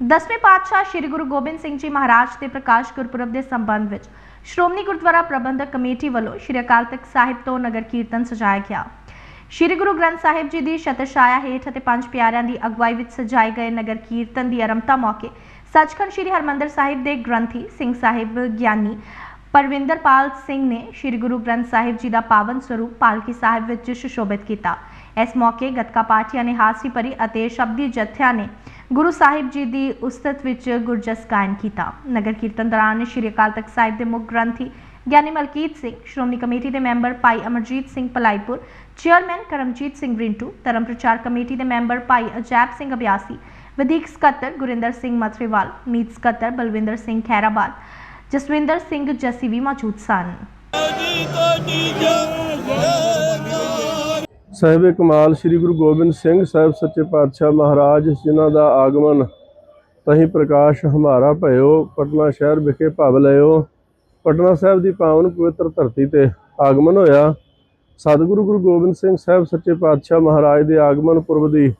ਦਸਵੇਂ ਪਾਤਸ਼ਾਹ ਸ੍ਰੀ ਗੁਰੂ ਗੋਬਿੰਦ ਸਿੰਘ ਜੀ ਮਹਾਰਾਜ ਦੇ ਪ੍ਰਕਾਸ਼ ਗੁਰਪੁਰਬ ਦੇ ਸੰਬੰਧ ਵਿੱਚ ਸ਼੍ਰੋਮਣੀ ਗੁਰਦੁਆਰਾ ਪ੍ਰਬੰਧਕ ਕਮੇਟੀ ਵੱਲੋਂ ਸ੍ਰੀ ਅਕਾਲ ਤਖਤ ਸਾਹਿਬ ਤੋਂ ਨਗਰ ਕੀਰਤਨ ਸਜਾਇਆ ਗਿਆ। ਸ੍ਰੀ ਗੁਰੂ ਗ੍ਰੰਥ ਸਾਹਿਬ ਜੀ ਦੀ ਛਤਰਛਾਇਆ ਹੇਠ ਅਤੇ ਪੰਜ ਪਿਆਰਿਆਂ ਦੀ ਅਗਵਾਈ ਵਿੱਚ ਸਜਾਏ ਗਏ ਨਗਰ ਕੀਰਤਨ ਦੀ ਆਰੰਭਤਾ ਮੌਕੇ ਸੱਚਖੰਡ ਸ੍ਰੀ ਹਰਮੰਦਰ ਸਾਹਿਬ ਦੇ ਗ੍ਰੰਥੀ ਸਿੰਘ ਸਾਹਿਬ ਗਿਆਨੀ ਪਰਵਿੰਦਰਪਾਲ ਸਿੰਘ ਨੇ ਸ੍ਰੀ ਗੁਰੂ ਗ੍ਰੰਥ ਸਾਹਿਬ ਜੀ ਦਾ ਪਾਵਨ ਸਰੂਪ ਪਾਲਕੀ ਸਾਹਿਬ ਵਿੱਚ ਸੁਸ਼ੋਭਿਤ ਕੀਤਾ। ਇਸ ਮੌਕੇ ਗੱਤਕਾ ਪਾਠੀਆਂ ਨੇ ਹਾਸੀ ਭਰੀ ਅਤੇ ਸ਼ਬਦੀ ਜਥਿਆਂ ਨੇ ਗੁਰੂ ਸਾਹਿਬ ਜੀ ਦੀ ਉਸਤਤ ਵਿੱਚ ਗੁਰਜਸ ਕਾਇਮ ਕੀਤਾ। ਨਗਰ ਕੀਰਤਨ ਦੌਰਾਨ ਸ੍ਰੀ ਅਕਾਲ ਤਖਤ ਸਾਹਿਬ ਦੇ ਮੁੱਖ ਗ੍ਰੰਥੀ ਗਿਆਨੀ ਮਲਕੀਤ ਸਿੰਘ, ਸ਼੍ਰੋਮਣੀ ਕਮੇਟੀ ਦੇ member Bhai Amarjit Singh Palaipur chairman Karamjit Singh Rintu, Dharam Prachar committee ਦੇ ਮੈਂਬਰ ਭਾਈ ਅਜੈਬ ਸਿੰਘ ਅਭਿਆਸੀ, ਵਧੀਕ ਸਕੱਤਰ ਗੁਰਿੰਦਰ ਸਿੰਘ ਮਥਰੇਵਾਲ, ਮੀਤ ਸਕੱਤਰ ਬਲਵਿੰਦਰ ਸਿੰਘ ਖੈਰਾਬਾਦ, ਜਸਵਿੰਦਰ ਸਿੰਘ ਜੱਸੀ ਵੀ ਮੌਜੂਦ ਸਨ। ਸਾਹਿਬ ਕਮਾਲ ਸ੍ਰੀ ਗੁਰੂ ਗੋਬਿੰਦ ਸਿੰਘ ਸਾਹਿਬ ਸੱਚੇ ਪਾਤਸ਼ਾਹ ਮਹਾਰਾਜ, ਜਿਨ੍ਹਾਂ ਦਾ ਆਗਮਨ ਤਹੀਂ ਪ੍ਰਕਾਸ਼ ਹਮਾਰਾ ਭਇਓ, ਪਟਨਾ ਸ਼ਹਿਰ ਵਿਖੇ ਭਵ ਲਿਓ ਪਟਨਾ ਸਾਹਿਬ ਦੀ ਪਾਵਨ ਪਵਿੱਤਰ ਧਰਤੀ ਤੇ ਆਗਮਨ ਹੋਇਆ। ਸਤਿਗੁਰੂ ਗੁਰੂ ਗੋਬਿੰਦ ਸਿੰਘ ਸਾਹਿਬ ਸੱਚੇ ਪਾਤਸ਼ਾਹ ਮਹਾਰਾਜ ਦੇ ਆਗਮਨ ਪੁਰਬ ਦੀ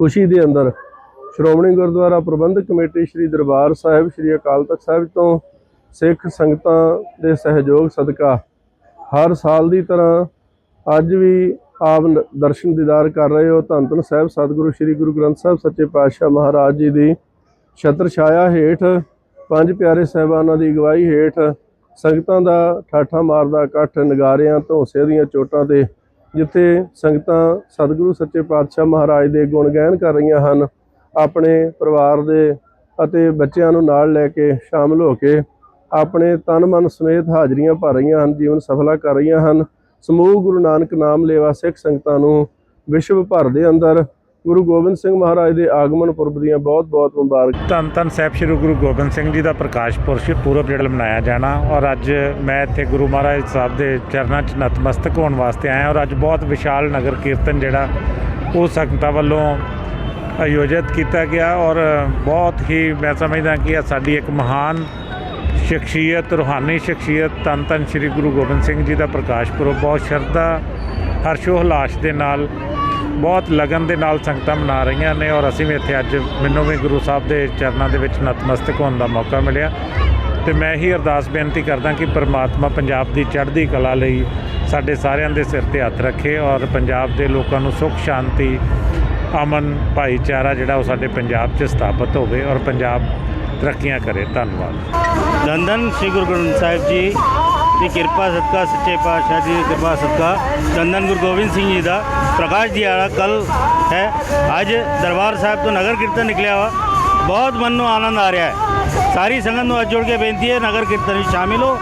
ਖੁਸ਼ੀ ਦੇ ਅੰਦਰ ਸ਼੍ਰੋਮਣੀ ਗੁਰਦੁਆਰਾ ਪ੍ਰਬੰਧਕ ਕਮੇਟੀ ਸ੍ਰੀ ਦਰਬਾਰ ਸਾਹਿਬ, ਸ੍ਰੀ ਅਕਾਲ ਤਖਤ ਸਾਹਿਬ ਤੋਂ ਸਿੱਖ ਸੰਗਤਾਂ ਦੇ ਸਹਿਯੋਗ ਸਦਕਾ ਹਰ ਸਾਲ ਦੀ ਤਰ੍ਹਾਂ ਅੱਜ ਵੀ ਆਪ ਦਰਸ਼ਨ ਦੀਦਾਰ ਕਰ ਰਹੇ ਹੋ। ਧੰਨ ਧੰਨ ਸਾਹਿਬ, ਸਤਿਗੁਰੂ ਸ੍ਰੀ ਗੁਰੂ ਗ੍ਰੰਥ ਸਾਹਿਬ, ਸੱਚੇ ਪਾਤਸ਼ਾਹ ਮਹਾਰਾਜ ਜੀ ਦੀ ਛਤਰ ਛਾਇਆ ਹੇਠ, ਪੰਜ ਪਿਆਰੇ ਸਾਹਿਬਾਨਾਂ ਦੀ ਅਗਵਾਈ ਹੇਠ, ਸੰਗਤਾਂ ਦਾ ਠਾਠਾ ਮਾਰਦਾ ਇਕੱਠ, ਨਗਾਰਿਆਂ, ਧੌਂਸੇ ਦੀਆਂ ਚੋਟਾਂ ਤੇ, ਜਿੱਥੇ ਸੰਗਤਾਂ ਸਤਿਗੁਰੂ, ਸੱਚੇ ਪਾਤਸ਼ਾਹ ਮਹਾਰਾਜ ਦੇ ਗੁਣ ਗਾਇਨ ਕਰ ਰਹੀਆਂ ਹਨ, ਆਪਣੇ ਪਰਿਵਾਰ ਦੇ ਅਤੇ ਬੱਚਿਆਂ ਨੂੰ ਨਾਲ ਲੈ ਕੇ, ਸ਼ਾਮਲ ਹੋ ਕੇ, ਆਪਣੇ ਤਨ ਮਨ ਸਮੇਤ ਹਾਜ਼ਰੀਆਂ ਭਰ ਰਹੀਆਂ ਹਨ, ਜੀਵਨ ਸਫਲਾ ਕਰ ਰਹੀਆਂ ਹਨ। ਸਮੂਹ ਗੁਰੂ ਨਾਨਕ ਨਾਮ ਲੇਵਾ ਸਿੱਖ ਸੰਗਤਾਂ ਨੂੰ ਵਿਸ਼ਵ ਭਰ ਦੇ ਅੰਦਰ ਗੁਰੂ ਗੋਬਿੰਦ ਸਿੰਘ ਮਹਾਰਾਜ ਦੇ ਆਗਮਨ ਪੁਰਬ ਦੀਆਂ ਬਹੁਤ-ਬਹੁਤ ਮੁਬਾਰਕ। ਧੰਨ ਧੰਨ ਸਾਹਿਬ ਸ੍ਰੀ ਗੁਰੂ ਗੋਬਿੰਦ ਸਿੰਘ ਜੀ ਦਾ ਪ੍ਰਕਾਸ਼ ਪੁਰਸ਼ ਪੂਰਬ ਜਿਹੜਾ ਮਨਾਇਆ ਜਾਣਾ ਔਰ ਅੱਜ ਮੈਂ ਇੱਥੇ ਗੁਰੂ ਮਹਾਰਾਜ ਸਾਹਿਬ ਦੇ ਚਰਨਾਂ 'ਚ ਨਤਮਸਤਕ ਹੋਣ ਵਾਸਤੇ ਆਇਆ ਔਰ ਅੱਜ ਬਹੁਤ ਵਿਸ਼ਾਲ ਨਗਰ ਕੀਰਤਨ ਜਿਹੜਾ ਉਹ ਸੰਗਤਾਂ ਵੱਲੋਂ ਆਯੋਜਿਤ ਕੀਤਾ ਗਿਆ ਔਰ ਬਹੁਤ ਹੀ ਮੈਂ ਸਮਝਦਾ ਕਿ ਇਹ ਸਾਡੀ ਇੱਕ ਮਹਾਨ ਸ਼ਖਸੀਅਤ, ਰੂਹਾਨੀ ਸ਼ਖਸੀਅਤ ਤਨ ਧੰਨ ਸ੍ਰੀ ਗੁਰੂ ਗੋਬਿੰਦ ਸਿੰਘ ਜੀ ਦਾ ਪ੍ਰਕਾਸ਼ ਪੁਰਬ। ਬਹੁਤ ਸ਼ਰਧਾ ਹਰਸ਼ੋ ਹਲਾਸ਼ ਦੇ ਨਾਲ, ਬਹੁਤ ਲਗਨ ਦੇ ਨਾਲ ਸੰਗਤਾਂ ਮਨਾ ਰਹੀਆਂ ਨੇ ਔਰ ਅਸੀਂ ਵੀ ਇੱਥੇ ਅੱਜ ਮੈਨੂੰ ਵੀ ਗੁਰੂ ਸਾਹਿਬ ਦੇ ਚਰਨਾਂ ਦੇ ਵਿੱਚ ਨਤਮਸਤਕ ਹੋਣ ਦਾ ਮੌਕਾ ਮਿਲਿਆ। ਤੇ ਮੈਂ ਹੀ ਅਰਦਾਸ ਬੇਨਤੀ ਕਰਦਾ ਕਿ ਪ੍ਰਮਾਤਮਾ ਪੰਜਾਬ ਦੀ ਚੜ੍ਹਦੀ ਕਲਾ ਲਈ ਸਾਡੇ ਸਾਰਿਆਂ ਦੇ ਸਿਰ ਤੇ ਹੱਥ ਰੱਖੇ ਔਰ ਪੰਜਾਬ ਦੇ ਲੋਕਾਂ ਨੂੰ ਸੁੱਖ, ਸ਼ਾਂਤੀ, ਅਮਨ, ਭਾਈਚਾਰਾ ਜਿਹੜਾ ਉਹ ਸਾਡੇ ਪੰਜਾਬ 'ਚ ਸਥਾਪਿਤ ਹੋਵੇ ਔਰ ਪੰਜਾਬ ਤਰੱਕੀਆਂ ਕਰੇ, ਧੰਨਵਾਦ। ਧੰਨ ਸ੍ਰੀ ਗੁਰੂ ਗ੍ਰੰਥ ਸਾਹਿਬ ਜੀ ਦੀ ਕਿਰਪਾ, ਸਦਕਾ, ਸੱਚੇ ਪਾਤਸ਼ਾਹ ਜੀ ਦੀ ਕਿਰਪਾ, ਸਦਕਾ। ਚੰਦਨ ਗੁਰੂ ਗੋਬਿੰਦ ਸਿੰਘ ਜੀ ਦਾ ਪ੍ਰਕਾਸ਼ ਦਿਹਾੜਾ ਕੱਲ ਹੈ। ਅੱਜ ਦਰਬਾਰ ਸਾਹਿਬ ਤੋਂ ਨਗਰ ਕੀਰਤਨ ਨਿਕਲਿਆ ਵਾ। ਬਹੁਤ ਮਨ ਨੂੰ ਆਨੰਦ ਆ ਰਿਹਾ ਹੈ। ਸਾਰੀ ਸੰਗਤ ਨੂੰ ਅੱਜ ਜੋੜ ਕੇ ਬੇਨਤੀ ਹੈ, ਨਗਰ ਕੀਰਤਨ ਵਿੱਚ ਸ਼ਾਮਿਲ ਹੋ।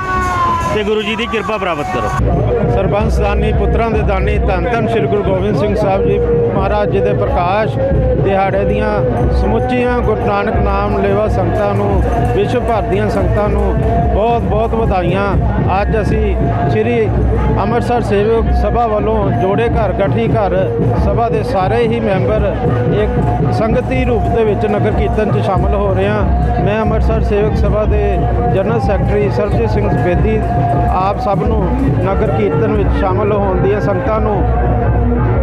ਤੇ ਗੁਰੂ ਜੀ ਦੀ ਕਿਰਪਾ ਪ੍ਰਾਪਤ ਕਰੋ। ਸਰਬੰਸ ਦਾਨੀ ਪੁੱਤਰਾਂ ਦੇ ਦਾਨੀ ਧੰਨ ਧੰਨ ਸ੍ਰੀ ਗੁਰੂ ਗੋਬਿੰਦ ਸਿੰਘ ਸਾਹਿਬ ਜੀ ਮਹਾਰਾਜ ਜੀ ਦੇ ਪ੍ਰਕਾਸ਼ ਦਿਹਾੜੇ ਦੀਆਂ ਸਮੁੱਚੀਆਂ ਗੁਰੂ ਨਾਨਕ ਨਾਮ ਲੇਵਾ ਸੰਗਤਾਂ ਨੂੰ, ਵਿਸ਼ਵ ਭਰ ਦੀਆਂ ਸੰਗਤਾਂ ਨੂੰ ਬਹੁਤ ਬਹੁਤ ਵਧਾਈਆਂ। ਅੱਜ ਅਸੀਂ ਸ੍ਰੀ ਅੰਮ੍ਰਿਤਸਰ ਸੇਵਕ ਸਭਾ ਵੱਲੋਂ ਜੋੜੇ ਘਰ ਗਠੀ ਘਰ ਸਭਾ ਦੇ ਸਾਰੇ ਹੀ ਮੈਂਬਰ ਇੱਕ ਸੰਗਤੀ ਰੂਪ ਦੇ ਵਿੱਚ ਨਗਰ ਕੀਰਤਨ 'ਚ ਸ਼ਾਮਲ ਹੋ ਰਹੇ ਹਾਂ। ਮੈਂ ਅੰਮ੍ਰਿਤਸਰ ਸੇਵਕ ਸਭਾ ਦੇ ਜਨਰਲ ਸੈਕਟਰੀ ਸਰਬਜੀਤ ਸਿੰਘ ਬੇਦੀ ਆਪ ਸਭ ਨੂੰ ਨਗਰ ਕੀਰਤਨ ਵਿੱਚ ਸ਼ਾਮਲ ਹੋਣ ਦੀਆਂ ਸੰਗਤਾਂ ਨੂੰ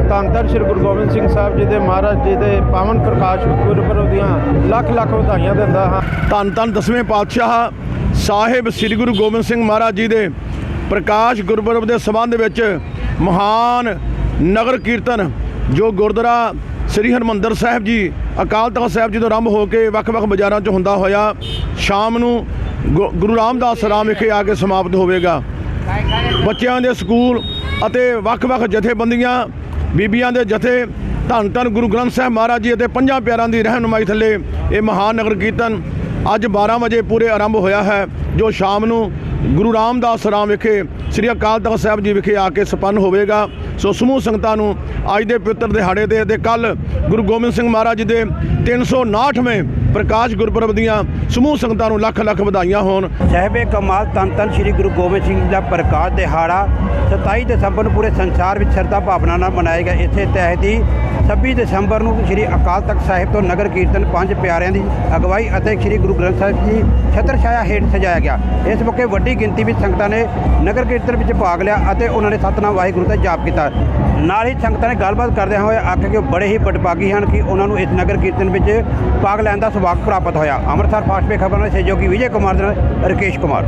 ਧੰਨ ਧੰਨ ਸ੍ਰੀ ਗੁਰੂ ਗੋਬਿੰਦ ਸਿੰਘ ਸਾਹਿਬ ਜੀ ਦੇ ਮਹਾਰਾਜ ਜੀ ਦੇ ਪਾਵਨ ਪ੍ਰਕਾਸ਼ ਗੁਰਪੁਰਬ ਦੀਆਂ ਲੱਖ ਲੱਖ ਵਧਾਈਆਂ ਦਿੰਦਾ ਹਾਂ। ਧੰਨ ਧੰਨ ਦਸਵੇਂ ਪਾਤਸ਼ਾਹ ਸਾਹਿਬ ਸ੍ਰੀ ਗੁਰੂ ਗੋਬਿੰਦ ਸਿੰਘ ਮਹਾਰਾਜ ਜੀ ਦੇ ਪ੍ਰਕਾਸ਼ ਗੁਰਪੁਰਬ ਦੇ ਸਬੰਧ ਵਿੱਚ ਮਹਾਨ ਨਗਰ ਕੀਰਤਨ ਜੋ ਗੁਰਦੁਆਰਾ ਸ੍ਰੀ ਹਰਮੰਦਰ ਸਾਹਿਬ ਜੀ, ਅਕਾਲ ਤਖਤ ਸਾਹਿਬ ਜੀ ਤੋਂ ਆਰੰਭ ਹੋ ਕੇ ਵੱਖ-ਵੱਖ ਬਾਜ਼ਾਰਾਂ 'ਚ ਹੁੰਦਾ ਹੋਇਆ, ਸ਼ਾਮ ਨੂੰ ਗੁ- ਗੁਰੂ ਰਾਮਦਾਸ ਰਾਮ ਵਿਖੇ ਆ ਕੇ ਸਮਾਪਤ ਹੋਵੇਗਾ। ਬੱਚਿਆਂ ਦੇ ਸਕੂਲ ਅਤੇ ਵੱਖ-ਵੱਖ ਜਥੇਬੰਦੀਆਂ, ਬੀਬੀਆਂ ਦੇ ਜਥੇ, ਧੰਨ ਧੰਨ ਗੁਰੂ ਗ੍ਰੰਥ ਸਾਹਿਬ ਮਹਾਰਾਜ ਜੀ ਅਤੇ ਪੰਜਾਂ ਪਿਆਰਾਂ ਦੀ ਰਹਿਨੁਮਾਈ ਥੱਲੇ ਇਹ ਮਹਾਨਗਰ ਕੀਰਤਨ ਅੱਜ 12 ਵਜੇ ਪੂਰੇ ਆਰੰਭ ਹੋਇਆ ਹੈ, ਜੋ ਸ਼ਾਮ ਨੂੰ ਗੁਰੂ ਰਾਮਦਾਸ ਰਾਮ ਵਿਖੇ, ਸ੍ਰੀ ਅਕਾਲ ਤਖਤ ਸਾਹਿਬ ਜੀ ਵਿਖੇ ਆ ਕੇ ਸੰਪੰਨ ਹੋਵੇਗਾ। ਸੋ ਸਮੂਹ ਸੰਗਤਾਂ ਨੂੰ ਅੱਜ ਦੇ ਪਵਿੱਤਰ ਦਿਹਾੜੇ ਦੇ ਅਤੇ ਕੱਲ ਗੁਰੂ ਗੋਬਿੰਦ ਸਿੰਘ ਮਹਾਰਾਜ ਜੀ ਦੇ 359ਵੇਂ ਪ੍ਰਕਾਸ਼ ਗੁਰਪੁਰਬ ਦੀਆਂ ਸਮੂਹ ਸੰਗਤਾਂ ਨੂੰ ਲੱਖ ਲੱਖ ਵਧਾਈਆਂ ਹੋਣ। ਸਾਹਿਬੇ ਕਮਾਲ ਧੰਨ ਧੰਨ ਸ੍ਰੀ ਗੁਰੂ ਗੋਬਿੰਦ ਸਿੰਘ ਜੀ ਦਾ ਪ੍ਰਕਾਸ਼ ਦਿਹਾੜਾ 27 ਦਸੰਬਰ ਨੂੰ ਪੂਰੇ ਸੰਸਾਰ ਵਿੱਚ ਸ਼ਰਧਾ ਭਾਵਨਾ ਨਾਲ ਮਨਾਇਆ ਗਿਆ। ਇਸੇ ਤਹਿਤ ਹੀ 26 ਦਸੰਬਰ ਨੂੰ ਸ੍ਰੀ ਅਕਾਲ ਤਖਤ ਸਾਹਿਬ ਤੋਂ ਨਗਰ ਕੀਰਤਨ ਪੰਜ ਪਿਆਰਿਆਂ ਦੀ ਅਗਵਾਈ ਅਤੇ ਸ੍ਰੀ ਗੁਰੂ ਗ੍ਰੰਥ ਸਾਹਿਬ ਜੀ ਛਤਰ ਛਾਇਆ ਹੇਠ ਸਜਾਇਆ ਗਿਆ। ਇਸ ਮੌਕੇ ਵੱਡੀ ਗਿਣਤੀ ਵਿੱਚ ਸੰਗਤਾਂ ਨੇ ਨਗਰ ਕੀਰਤਨ ਵਿੱਚ ਭਾਗ ਲਿਆ ਅਤੇ ਉਹਨਾਂ ਨੇ ਸਤਨਾਮ ਵਾਹਿਗੁਰੂ ਦਾ ਜਾਪ ਕੀਤਾ। ਨਾਲ ਹੀ ਸੰਗਤਾਂ ਨੇ ਗੱਲਬਾਤ ਕਰਦਿਆਂ ਹੋਏ ਆਖਿਆ ਕਿ ਉਹ ਬੜੇ ਹੀ ਬਟਭਾਗੀ ਹਨ ਕਿ ਉਹਨਾਂ ਨੂੰ ਇਸ ਨਗਰ ਕੀਰਤਨ ਵਿੱਚ ਭਾਗ ਲੈਣ ਦਾ ਸੁਭਾਗ ਪ੍ਰਾਪਤ ਹੋਇਆ। ਅੰਮ੍ਰਿਤਸਰ ਫਾਸਟ ਪੇ ਖਬਰਾਂ ਦੇ ਸਹਿਯੋਗੀ ਵਿਜੇ ਕੁਮਾਰ ਦੇ ਨਾਲ ਰਕੇਸ਼ ਕੁਮਾਰ।